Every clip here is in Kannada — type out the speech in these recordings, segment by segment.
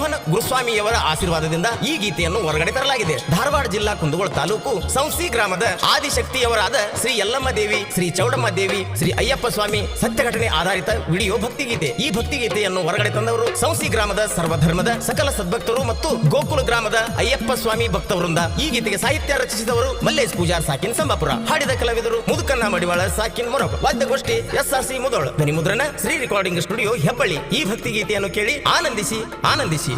¡Gracias! ಗುರುಸ್ವಾಮಿಯವರ ಆಶೀರ್ವಾದದಿಂದ ಈ ಗೀತೆಯನ್ನು ಹೊರಗಡೆ ತರಲಾಗಿದೆ. ಧಾರವಾಡ ಜಿಲ್ಲಾ ಕುಂದಗೋಳ ತಾಲೂಕು ಸಂಸಿ ಗ್ರಾಮದ ಆದಿಶಕ್ತಿಯವರಾದ ಶ್ರೀ ಯಲ್ಲಮ್ಮ ದೇವಿ, ಶ್ರೀ ಚೌಡಮ್ಮ ದೇವಿ, ಶ್ರೀ ಅಯ್ಯಪ್ಪ ಸ್ವಾಮಿ ಸತ್ಯ ಘಟನೆ ಆಧಾರಿತ ವಿಡಿಯೋ ಭಕ್ತಿಗೀತೆ. ಈ ಭಕ್ತಿಗೀತೆಯನ್ನು ಹೊರಗಡೆ ತಂದವರು ಸಂಸಿ ಗ್ರಾಮದ ಸರ್ವಧರ್ಮದ ಸಕಲ ಸದ್ಭಕ್ತರು ಮತ್ತು ಗೋಕುಲ ಗ್ರಾಮದ ಅಯ್ಯಪ್ಪ ಸ್ವಾಮಿ ಭಕ್ತವೃಂದ. ಈ ಗೀತೆಗೆ ಸಾಹಿತ್ಯ ರಚಿಸಿದವರು ಮಲ್ಲೇಶ್ ಪೂಜಾರ್ ಸಾಕಿನ್ ಸಂಬಾಪುರ. ಹಾಡಿದ ಕಲಾವಿದರು ಮುದುಕನ್ನ ಮಡಿವಾಳ ಸಾಕಿನ್ ಮೊರಬ. ವಾದ್ಯಗೋಷ್ಠಿ ಎಸ್ ಆರ್ ಸಿ ಮುದೋಳ. ಧ್ವನಿ ಮುದ್ರಣ ಶ್ರೀ ರೆಕಾರ್ಡಿಂಗ್ ಸ್ಟುಡಿಯೋ ಹೆಬ್ಬಳ್ಳಿ. ಈ ಭಕ್ತಿ ಗೀತೆಯನ್ನು ಕೇಳಿ ಆನಂದಿಸಿ ಆನಂದಿಸಿ.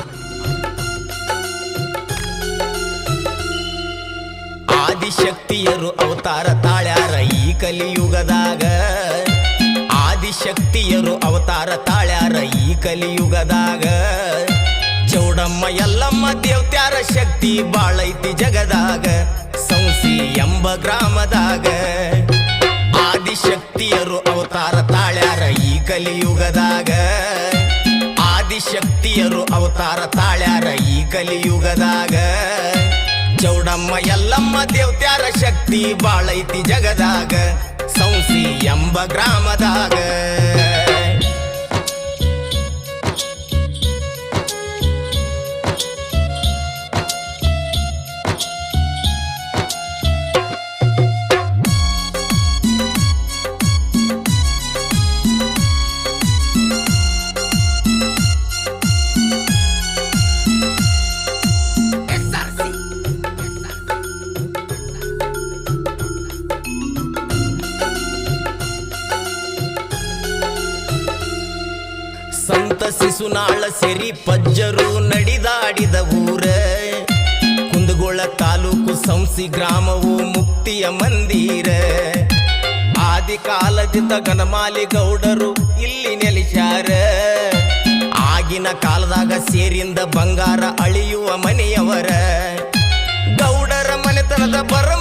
ಆದಿಶಕ್ತಿಯರು ಅವತಾರ ತಾಳ್ಯಾರ ಈ ಕಲಿಯುಗದಾಗ. ಆದಿಶಕ್ತಿಯರು ಅವತಾರ ತಾಳ್ಯಾರ ಈ ಕಲಿಯುಗದಾಗ. ಚೌಡಮ್ಮ ಎಲ್ಲಮ್ಮ ದೇವ್ತ್ಯಾರ ಶಕ್ತಿ ಬಾಳೈತಿ ಜಗದಾಗ. ಸಂಸಿ ಎಂಬ ಗ್ರಾಮದಾಗ. ಆದಿಶಕ್ತಿಯರು ಅವತಾರ ತಾಳ್ಯಾರ ಈ ಕಲಿಯುಗದಾಗ. ಆದಿಶಕ್ತಿಯರು ಅವತಾರ ತಾಳ್ಯಾರ ಈ ಕಲಿಯುಗದಾಗ. ಚೌಡಮ್ಮ ಎಲ್ಲಮ್ಮ ದೇವ್ತ್ಯಾರ ಶಕ್ತಿ ಬಾಳೈತಿ ಜಗದಾಗ. ಸಂಸಿ ಎಂಬ ಗ್ರಾಮದಾಗ. ಸಂತ ಶಿಶುನಾಳ ಸೆರಿ ಪಜ್ಜರು ನಡಿದಾಡಿದ ಊರ. ಕುಂದಗೋಳ ತಾಲೂಕು ಸಂಸಿ ಗ್ರಾಮವು ಮುಕ್ತಿಯ ಮಂದಿರ. ಆದಿ ಕಾಲದಿಂದ ಗಣಮಾಲಿ ಗೌಡರು ಇಲ್ಲಿ ನೆಲೆಸ್ಯಾರ. ಆಗಿನ ಕಾಲದಾಗ ಸೇರಿಂದ ಬಂಗಾರ ಅಳಿಯುವ ಮನೆಯವರ. ಗೌಡರ ಮನೆತನದ ಬರಮ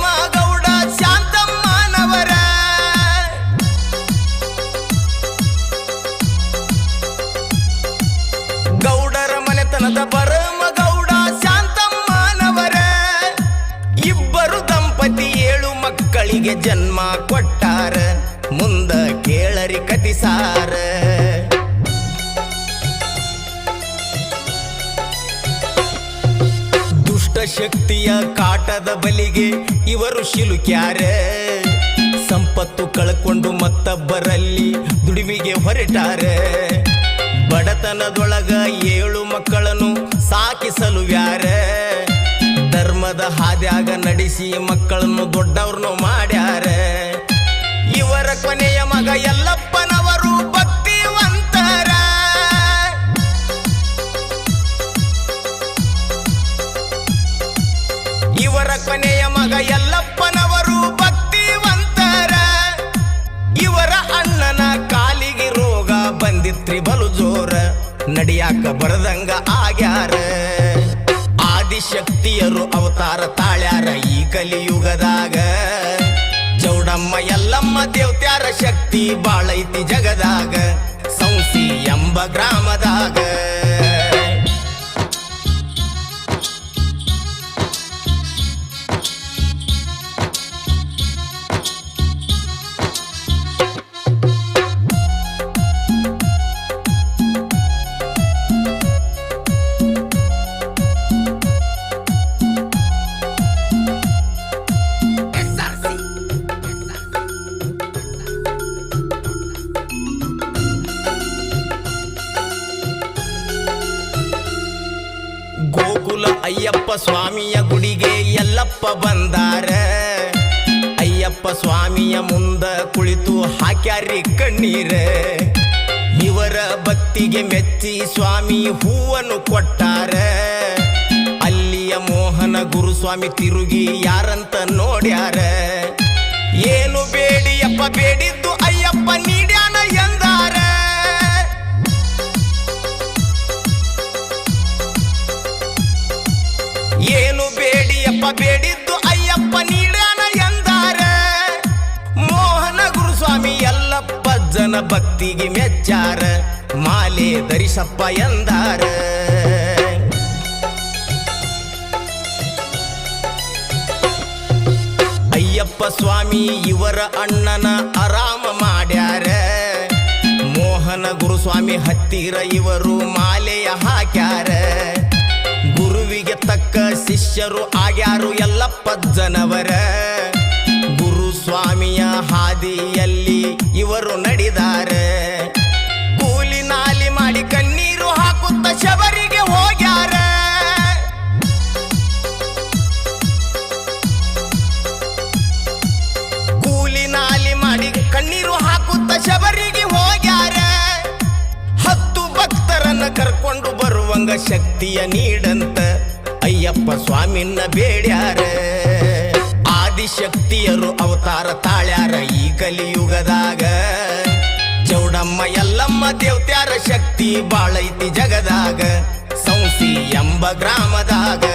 ಶಿಲುಕ್ಯಾರ ಸಂಪತ್ತು ಕಳ್ಕೊಂಡು ಮತ್ತೊಬ್ಬರಲ್ಲಿ ದುಡಿಮೆಗೆ ಹೊರಟಾರೆ. ಬಡತನದೊಳಗ ಏಳು ಮಕ್ಕಳನ್ನು ಸಾಕಿಸಲು ಯಾರ? ಧರ್ಮದ ಹಾದ್ಯಾಗ ನಡೆಸಿ ಮಕ್ಕಳನ್ನು ದೊಡ್ಡವ್ರನ್ನು ಮಾಡ್ಯಾರೆ? ಇವರ ಕೊನೆಯ ಮಗ ಯಲ್ಲಪ್ಪನವರು ನಡಿಯಾಕ ಬರದಂಗ ಆಗ್ಯಾರ. ಆದಿಶಕ್ತಿಯರು ಅವತಾರ ತಾಳ್ಯಾರ ಈ ಕಲಿಯುಗದಾಗ. ಚೌಡಮ್ಮ ಎಲ್ಲಮ್ಮ ದೇವತ್ಯಾರ ಶಕ್ತಿ ಬಾಳೈತಿ ಜಗದಾಗ. ಸಂಸಿ ಎಂಬ ಗ್ರಾಮದಾಗ. ಸ್ವಾಮಿಯ ಮುಂದ ಕುಳಿತು ಹಾಕ್ಯಾರಿ ಕಣ್ಣೀರ. ಇವರ ಭಕ್ತಿಗೆ ಮೆಚ್ಚಿ ಸ್ವಾಮಿ ಹೂವನ್ನು ಕೊಟ್ಟಾರ. ಅಲ್ಲಿಯ ಮೋಹನ ಗುರುಸ್ವಾಮಿ ತಿರುಗಿ ಯಾರಂತ ನೋಡ್ಯಾರ. ಏನು ಬೇಡಿಯಪ್ಪ ಬೇಡಿದ್ದು ಅಯ್ಯಪ್ಪ ನೀಡ್ಯಾನ ಎಂದಾರ. ಏನು ಬೇಡಿಯಪ್ಪ ಬೇಡಿದ್ದು ಭಕ್ತಿಗೆ ಮೆಚ್ಚಾರ, ಮಾಲೆ ಧರಿಸಪ್ಪ ಎಂದಾರ. ಅಯ್ಯಪ್ಪ ಸ್ವಾಮಿ ಇವರ ಅಣ್ಣನ ಆರಾಮ ಮಾಡ್ಯಾರ. ಮೋಹನ ಗುರುಸ್ವಾಮಿ ಹತ್ತಿರ ಇವರು ಮಾಲೆಯ ಹಾಕ್ಯಾರ. ಗುರುವಿಗೆ ತಕ್ಕ ಶಿಷ್ಯರು ಆಗ್ಯಾರು ಎಲ್ಲಪ್ಪ ಜನವರ. ಗುರುಸ್ವಾಮಿಯ ಹಾದಿಯಲ್ಲಿ ಇವರು ನಡಿದಾರೆ. ಕೂಲಿ ನಾಲಿ ಮಾಡಿ ಕಣ್ಣೀರು ಹಾಕುತ್ತ ಶಬರಿಗೆ ಹೋಗ್ಯಾರ. ಕೂಲಿ ನಾಲಿ ಮಾಡಿ ಕಣ್ಣೀರು ಹಾಕುತ್ತ ಶಬರಿಗೆ ಹೋಗ್ಯಾರ. ಹತ್ತು ಭಕ್ತರನ್ನ ಕರ್ಕೊಂಡು ಬರುವಂಗ ಶಕ್ತಿಯ ನೀಡಂತ ಅಯ್ಯಪ್ಪ ಸ್ವಾಮಿನ ಬೇಡ್ಯಾರ. ಆದಿಶಕ್ತಿಯರು ಅವತಾರ ತಾಳ್ಯಾರ ಈ ಕಲಿಯುಗದಾಗ. ಚೌಡಮ್ಮ ಎಲ್ಲಮ್ಮ ದೇವತ್ಯಾರ ಶಕ್ತಿ ಬಾಳೈತಿ ಜಗದಾಗ. ಸಂಸಿ ಎಂಬ ಗ್ರಾಮದಾಗ.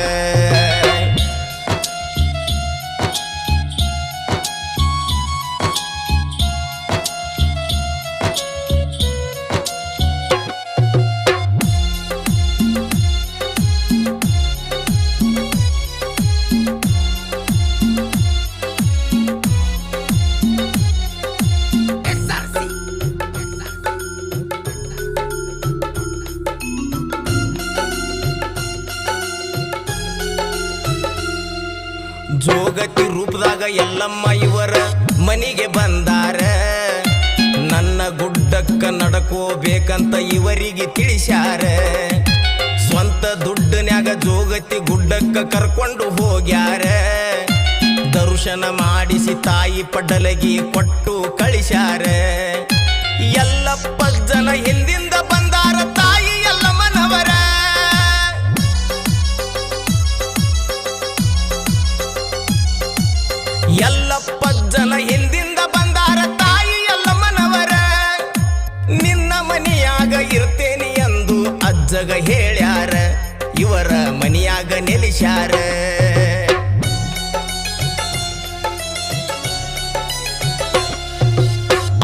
ಎಲ್ಲಮ್ಮ ಇವರ ಮನಿಗೆ ಬಂದಾರ. ನನ್ನ ಗುಡ್ಡಕ್ಕ ನಡ್ಕೋಬೇಕಂತ ಇವರಿಗೆ ತಿಳಿಸ್ಯಾರ. ಸ್ವಂತ ದುಡ್ಡನ್ಯಾಗ ಜೋಗತಿ ಗುಡ್ಡಕ್ಕ ಕರ್ಕೊಂಡು ಹೋಗ್ಯಾರ. ದರ್ಶನ ಮಾಡಿಸಿ ತಾಯಿ ಪಡಲಗಿ ಕೊಟ್ಟು ಕಳಿಸ್ಯಾರ. ಎಲ್ಲಪ್ಪ ಜನ ಹಿಂದಿಂದ ಇವರ ಮನಿಯಾಗ ಆದಿಕಾಲದಿಂದ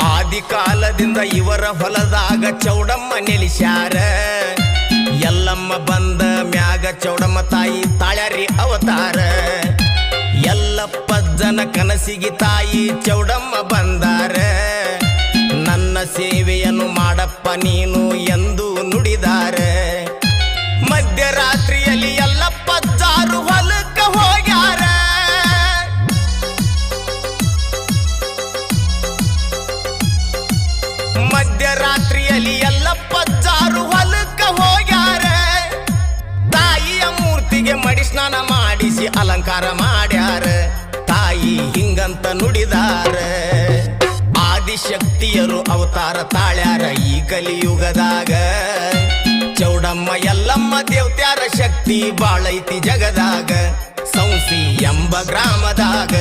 ಆದಿ ಕಾಲದಿಂದ ಇವರ ಹೊಲದಾಗ ಚೌಡಮ್ಮ ನಿಲ್ಸ್ಯಾರ ಎಲ್ಲಮ್ಮ ಬಂದ ಮ್ಯಾಗ ಚೌಡಮ್ಮ ತಾಯಿ ತಾಳ್ಯಾರಿ ಅವತಾರ. ಎಲ್ಲಪ್ಪ ಜನ ಕನಸಿಗೆ ತಾಯಿ ಚೌಡಮ್ಮ ಬಂದಾರ. ನನ್ನ ಸೇವೆಯನ್ನು ಮಾಡಪ್ಪ ನೀನು ಎಂದು ನುಡಿದಾರ. ಅಲಂಕಾರ ಮಾಡ್ಯಾರ. ತಾಯಿ ಹಿಂಗಂತ ನುಡಿದಾರ. ಆದಿಶಕ್ತಿಯರು ಅವತಾರ ತಾಳ್ಯಾರ ಈ ಕಲಿಯುಗದಾಗ. ಚೌಡಮ್ಮ ಎಲ್ಲಮ್ಮ ದೇವತ್ಯಾರ ಶಕ್ತಿ ಬಾಳೈತಿ ಜಗದಾಗ. ಸಂಸಿ ಎಂಬ ಗ್ರಾಮದಾಗ.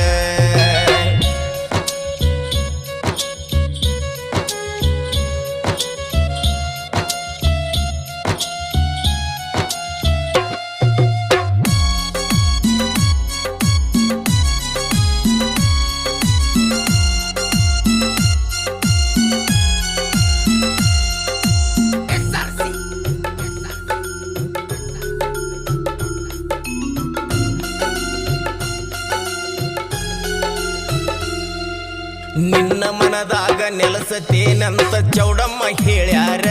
ಚೌಡಮ್ಮ ಹೇಳ್ಯಾರ.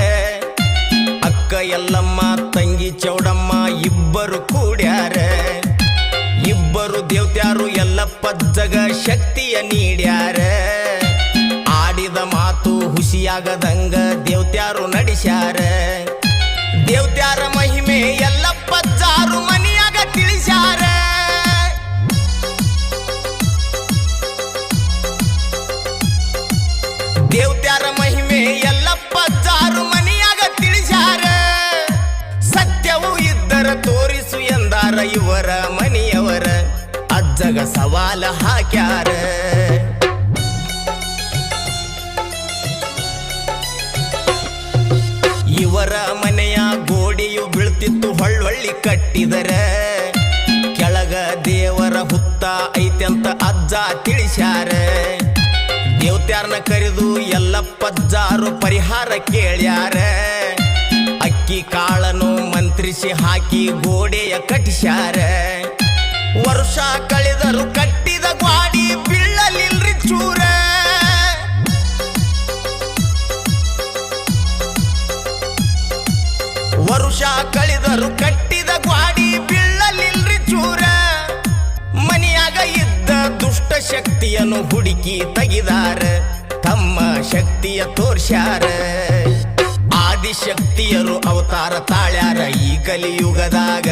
ಅಕ್ಕ ಎಲ್ಲಮ್ಮ, ತಂಗಿ ಚೌಡಮ್ಮ ಇಬ್ಬರು ಕೂಡ್ಯಾರ. ಇಬ್ಬರು ದೇವ್ತ್ಯಾರು ಎಲ್ಲಪ್ಪ ಜಗ ಶಕ್ತಿಯ ನೀಡ್ಯಾರ. ಆಡಿದ ಮಾತು ಹುಸಿಯಾಗದಂಗ ದೇವ್ತ್ಯಾರು ನಡೆಸ್ಯಾರ. ಅಜ್ಜಗ ಸವಾಲ ಹಾಕ್ಯಾರ. ಇವರ ಮನೆಯ ಗೋಡಿಯು ಬೀಳ್ತಿತ್ತು ಹೊಳ್ಳೊಳ್ಳಿ ಕಟ್ಟಿದರೆ. ಕೆಳಗ ದೇವರ ಹುತ್ತ ಐತೆಂತ ಅಜ್ಜ ತಿಳಿಸ್ಯಾರ. ದೇವತ್ಯಾರನ ಕರೆದು ಎಲ್ಲಪ್ಪಜ್ಜಾರು ಪರಿಹಾರ ಕೇಳ್ಯಾರ. ಅಕ್ಕಿ ಕಾಳನ್ನು ಮಂತ್ರಿಸಿ ಹಾಕಿ ಗೋಡೆಯ ಕಟ್ಟಿಸ್ಯಾರ. ವರ್ಷ ಕಳೆದರು ಕಟ್ಟಿದ ಗ್ವಾಡಿ ಬೀಳಲಿಲ್ರಿ ಚೂರ. ವರುಷ ಕಳೆದರು ಕಟ್ಟಿದ ಗ್ವಾಡಿ ಬೀಳಲಿಲ್ರಿ ಚೂರ. ಮನೆಯಾಗ ಇದ್ದ ದುಷ್ಟ ಶಕ್ತಿಯನ್ನು ಹುಡುಕಿ ತೆಗಿದಾರ, ತಮ್ಮ ಶಕ್ತಿಯ ತೋರ್ಸ್ಯಾರ. ಆದಿಶಕ್ತಿಯರು ಅವತಾರ ತಾಳ್ಯಾರ ಈ ಕಲಿಯುಗದಾಗ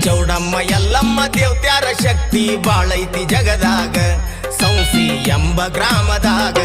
ಚೌಡಮ್ಮ ಎಲ್ಲಮ್ಮ ದೇವ್ತ್ಯಾರ ಶಕ್ತಿ ಬಾಳೈತಿ ಜಗದಾಗ. ಸಂಸಿ ಎಂಬ ಗ್ರಾಮದಾಗ.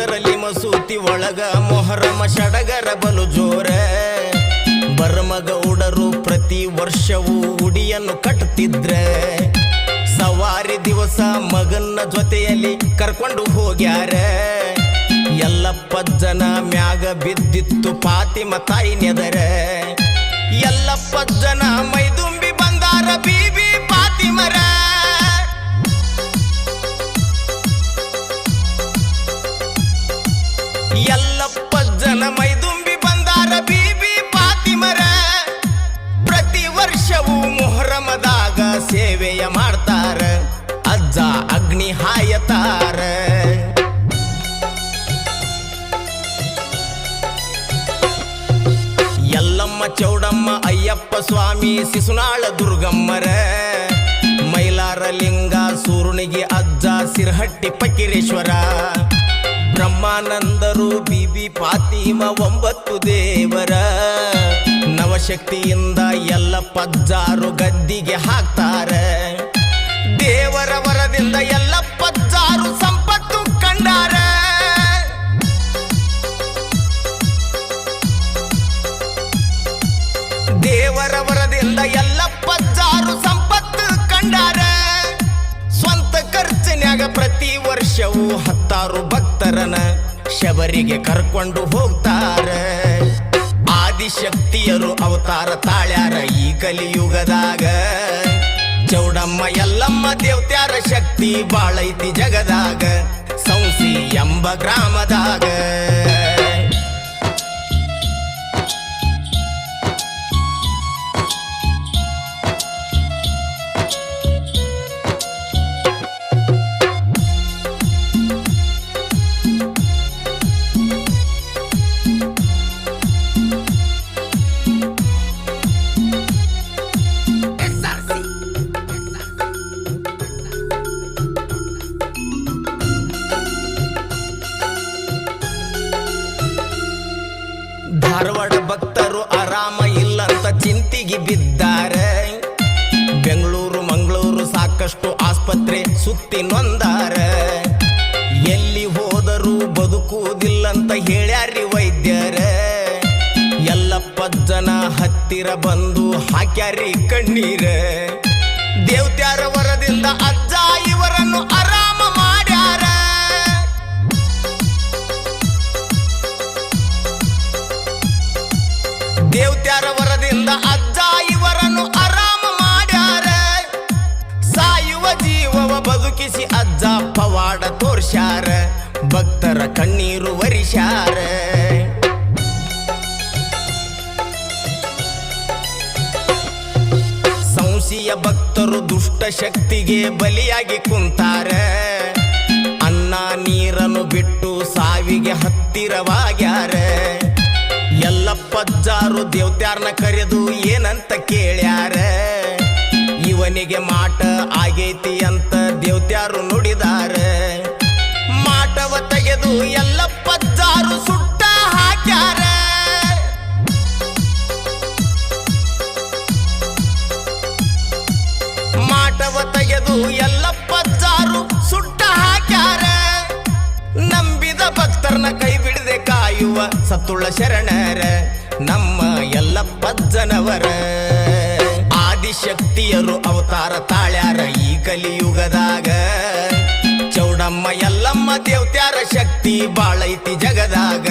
ಹೈದರಲ್ಲಿ ಮಸೂತಿ ಒಳಗ ಮೊಹರಮ ಷಡಗರ ಬಲು ಜೋರ. ಬರ್ಮಗೌಡರು ಪ್ರತಿ ವರ್ಷವೂ ಉಡಿಯನ್ನು ಕಟ್ಟುತ್ತಿದ್ರೆ ಸವಾರಿ ದಿವಸ ಮಗನ ಜೊತೆಯಲ್ಲಿ ಕರ್ಕೊಂಡು ಹೋಗ್ಯಾರ. ಜನ ಮ್ಯಾಗ ಬಿದ್ದಿತ್ತು ಪಾತಿಮ ತಾಯಿ ನೆದರ. ಜನ ಮೈದುಂಬಿ ಬಂದಾರ ಬೀಬಿ ಪಾತಿಮರ ಸಿಸುನಾಳ ದುರ್ಗಮ್ಮರ, ಮೈಲಾರ ಲಿಂಗ ಸೂರುಣಿಗೆ ಅಜ್ಜ ಸಿರಹಟ್ಟಿ ಪಕ್ಕಿರೇಶ್ವರ ಬ್ರಹ್ಮಾನಂದರು ಬಿಬಿ ಪಾತಿಮ ಒಂಬತ್ತು ದೇವರ, ನವಶಕ್ತಿಯಿಂದ ಎಲ್ಲ ಪಜ್ಜಾರು ಗದ್ದಿಗೆ ಹಾಕ್ತಾರೆ, ದೇವರ ವರದಿಂದ ಎಲ್ಲ ಪಜ್ಜಾರು ದೇವರ ವರದಿಂದ ಎಲ್ಲ ಪಜ್ಜಾರು ಸಂಪತ್ತು ಕಂಡಾರ. ಸ್ವಂತ ಖರ್ಚಿನ್ಯಾಗ ಪ್ರತಿ ವರ್ಷವೂ ಹತ್ತಾರು ಭಕ್ತರನ ಶಬರಿಗೆ ಕರ್ಕೊಂಡು ಹೋಗ್ತಾರ. ಆದಿಶಕ್ತಿಯರು ಅವತಾರ ತಾಳ್ಯಾರ ಈ ಕಲಿಯುಗದಾಗ. ಚೌಡಮ್ಮ ಎಲ್ಲಮ್ಮ ದೇವ್ತ್ಯಾರ ಶಕ್ತಿ ಬಾಳೈತಿ ಜಗದಾಗ. ಸಂಸಿ ಎಂಬ ಗ್ರಾಮದಾಗ. ಬಂದು ಹಾಕ್ಯಾರಿ ಕಣ್ಣೀರ. ದೇವ್ತ್ಯಾರ ವರದಿಂದ ಅಜ್ಜ ಶಕ್ತಿಗೆ ಬಲಿಯಾಗಿ ಕುಂತಾರೆ. ಅನ್ನ ನೀರನ್ನು ಬಿಟ್ಟು ಸಾವಿಗೆ ಹತ್ತಿರವಾಗ್ಯಾರ. ಎಲ್ಲಪ್ಪಜ್ಜಾರು ದೇವತ್ಯಾರನ್ನ ಕರೆದು ಏನಂತ ಕೇಳ್ಯಾರ. ಇವನಿಗೆ ಮಾಟ ಆಗೈತಿ ಅಂತ ದೇವತ್ಯಾರು ನುಡಿದಾರೆ. ಮಾಟವ ತೆಗೆದು ಎಲ್ಲಪ್ಪಜ್ಜಾರು ಸುಟ್ಟ ಸತ್ತುಳ್ಳ ಶರಣರ, ನಮ್ಮ ಎಲ್ಲ ಎಲ್ಲಪ್ಪಜ್ಜನವರ ಆದಿಶಕ್ತಿಯರು ಅವತಾರ ತಾಳ್ಯಾರ ಈ ಕಲಿಯುಗದಾಗ. ಚೌಡಮ್ಮ ಎಲ್ಲಮ್ಮ ದೇವತ್ಯಾರ ಶಕ್ತಿ ಬಾಳೈತಿ ಜಗದಾಗ.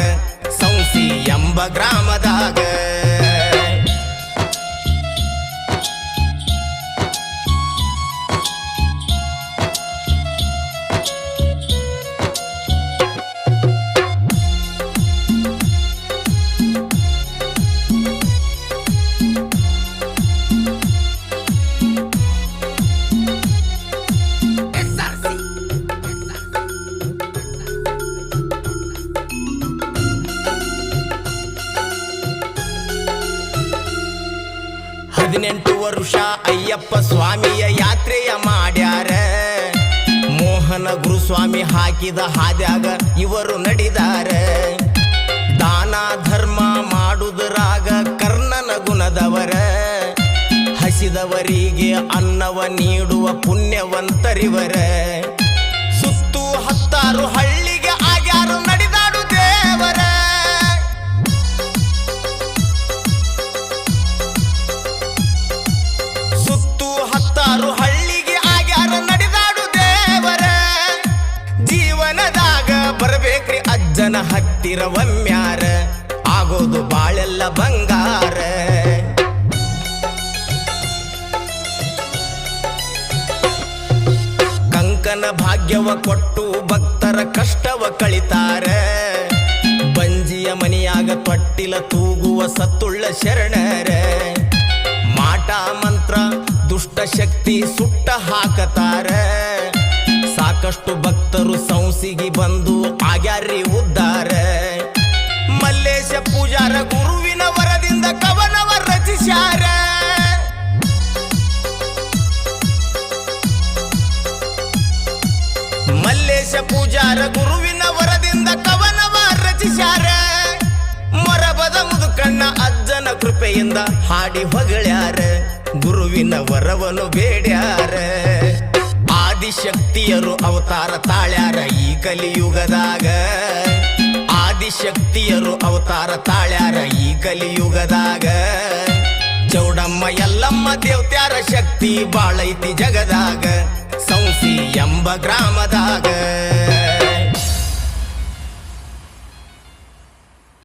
ಸಂಸಿ ಎಂಬ ಗ್ರಾಮದಾಗ. ಹಾಕಿದ ಹಾದ್ಯಾಗ ಇವರು ನಡಿದಾರೆ. ದಾನ ಧರ್ಮ ಮಾಡುದರಾಗ ಕರ್ಣನ ಗುಣದವರ. ಹಸಿದವರಿಗೆ ಅನ್ನವ ನೀಡುವ ಪುಣ್ಯವಂತರಿವರ. ಸುತ್ತು ಹತ್ತಾರು ಹಳ್ಳಿಗೆ ಹತ್ತಿರ ಒಮ್ಮ್ಯಾರ ಆಗೋದು ಬಾಳೆಲ್ಲ ಬಂಗಾರ. ಕಂಕನ ಭಾಗ್ಯವ ಕೊಟ್ಟು ಭಕ್ತರ ಕಷ್ಟವ ಕಳಿತಾರ. ಬಂಜಿಯ ಮನಿಯಾಗ ತೊಟ್ಟಿಲ ತೂಗುವ ಸತ್ತುಳ್ಳ ಶರಣರ. ಮಾಟ ಮಂತ್ರ ದುಷ್ಟ ಶಕ್ತಿ ಸುಟ್ಟ ಹಾಕತಾರ. ಸಾಕಷ್ಟು ಭಕ್ತರು ಸಂಸಿಗಿ ಬಂದು ಆಗ್ಯಾರ್ರಿ ಉದ್ದಾರ. ಮಲ್ಲೇಶ ಪೂಜಾರ ಗುರುವಿನ ವರದಿಂದ ಕವನವ ರಚಿಸ್ಯಾರ. ಮಲ್ಲೇಶ ಪೂಜಾರ ಗುರುವಿನ ವರದಿಂದ ಕವನವ ರಚಿಸ್ಯಾರ. ಮೊರಬದ ಮುದುಕಣ್ಣ ಅಜ್ಜನ ಕೃಪೆಯಿಂದ ಹಾಡಿ ಹೊಗಳ್ಯಾರ. ಗುರುವಿನ ವರವನು ಬೇಡ್ಯಾರ. ಆದಿಶಕ್ತಿಯರು ಅವತಾರ ತಾಳ್ಯಾರ ಈ ಕಲಿಯುಗದಾಗ. ಆದಿಶಕ್ತಿಯರು ಅವತಾರ ತಾಳ್ಯಾರ ಈ ಕಲಿಯುಗದಾಗ. ಚೌಡಮ್ಮ ಎಲ್ಲಮ್ಮ ದೇವತ್ಯಾರ ಶಕ್ತಿ ಬಾಳೈತಿ ಜಗದಾಗ. ಸಂಸಿ ಎಂಬ ಗ್ರಾಮದಾಗ.